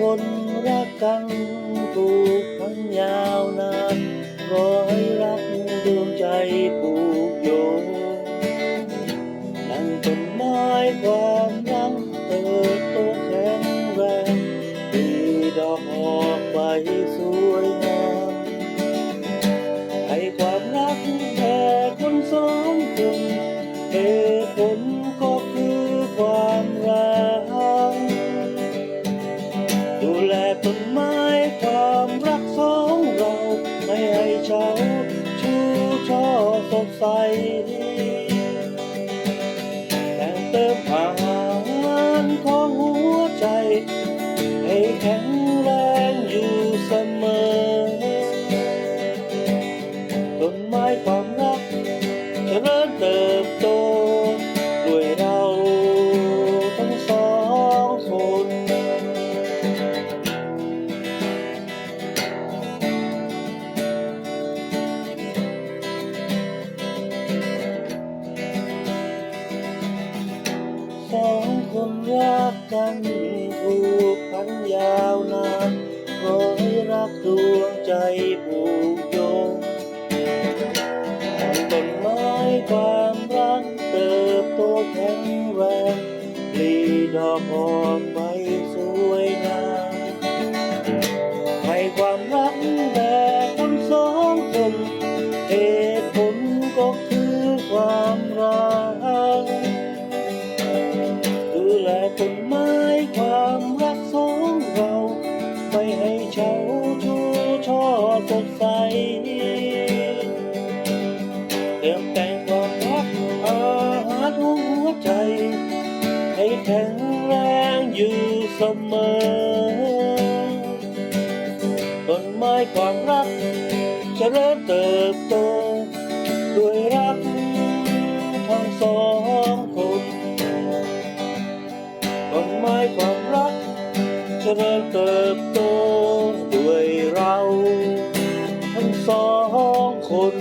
คนรักกันผูกพันยาวนานรอให้รักดวงใจผูกโยงดังต้นไม้ความรักเติบโตแข็งแรงมีดอกออกใบสวยงาม ใส แต่เติมอาหารของหัวใจให้แข็งแรง นรักกันผูกพันยาวนานร้อยรักดวงใจผูกโยงต้นไม้ความรักเติบโตแข็งแรงปลีดอกออกใบสวยงามให้ความรักแด่คนสองคนเหตุผลก็คือความรัก ให้แข็งแรงอยู่เสมอ ต้นไม้ความรักจะเริญเติบโตด้วยรักทั้งสองคนต้นไม้ความรักจะเริญเติบโตด้วยเรา ทั้งสองคน